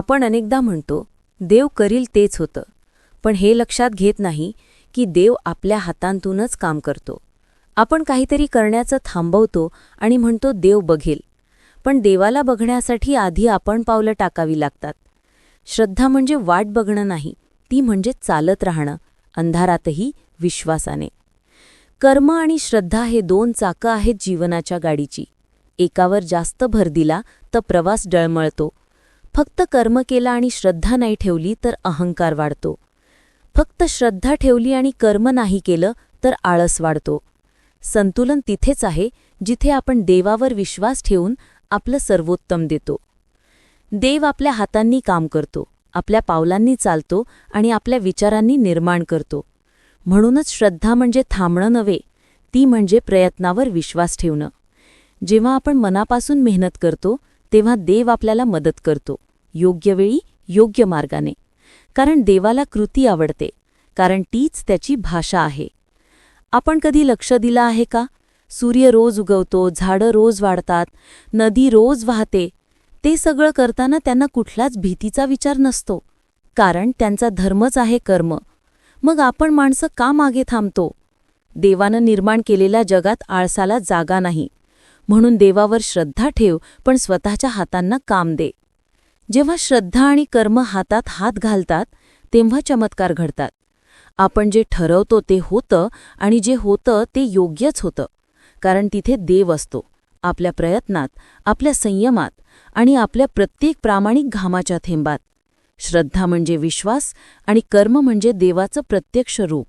आपण अनेकदा म्हणतो देव करील तेच होतं. पण हे लक्षात घेत नाही की देव आपल्या हातांतूनच काम करतो. आपण काहीतरी करण्याचं थांबवतो आणि म्हणतो देव बघेल. पण देवाला बघण्यासाठी आधी आपण पावलं टाकावी लागतात. श्रद्धा म्हणजे वाट बघणं नाही ती म्हणजे चालत राहणं अंधारातही विश्वासाने. कर्म आणि श्रद्धा हे दोन चाकं आहेत जीवनाच्या गाडीची. एकावर जास्त भर दिला तर प्रवास डळमळतो. फक्त कर्म केला आणि श्रद्धा नाही ठेवली तर अहंकार वाढतो. फक्त श्रद्धा ठेवली आणि कर्म नाही केलं तर आळस वाढतो. संतुलन तिथेच आहे जिथे आपण देवावर विश्वास ठेवून आपलं सर्वोत्तम देतो. देव आपल्या हातांनी काम करतो आपल्या पावलांनी चालतो आणि आपल्या विचारांनी निर्माण करतो. म्हणूनच श्रद्धा म्हणजे थांबणं नव्हे ती म्हणजे प्रयत्नावर विश्वास ठेवणं. जेव्हा आपण मनापासून मेहनत करतो तेव्हा देव आपल्याला मदत करतो योग्य वेळी योग्य मार्गाने. कारण देवाला कृती आवडते कारण तीच त्याची भाषा आहे. आपण कधी लक्ष दिलं आहे का? सूर्य रोज उगवतो झाडं रोज वाढतात नदी रोज वाहते. ते सगळं करताना त्यांना कुठलाच भीतीचा विचार नसतो. कारण त्यांचा धर्मच आहे कर्म. मग आपण माणसं का मागे थांबतो? देवानं निर्माण केलेल्या जगात आळसाला जागा नाही. म्हणून देवावर श्रद्धा ठेव पण स्वतःच्या हातांना काम दे. जेव्हा श्रद्धा आणि कर्म हातात हात घालतात तेव्हा चमत्कार घडतात. आपण जे ठरवतो ते होतं आणि जे होतं ते योग्यच होतं. कारण तिथे देव असतो. आपल्या प्रयत्नात आपल्या संयमात आणि आपल्या प्रत्येक प्रामाणिक घामाच्या थेंबात. श्रद्धा म्हणजे विश्वास आणि कर्म म्हणजे देवाचं प्रत्यक्ष रूप.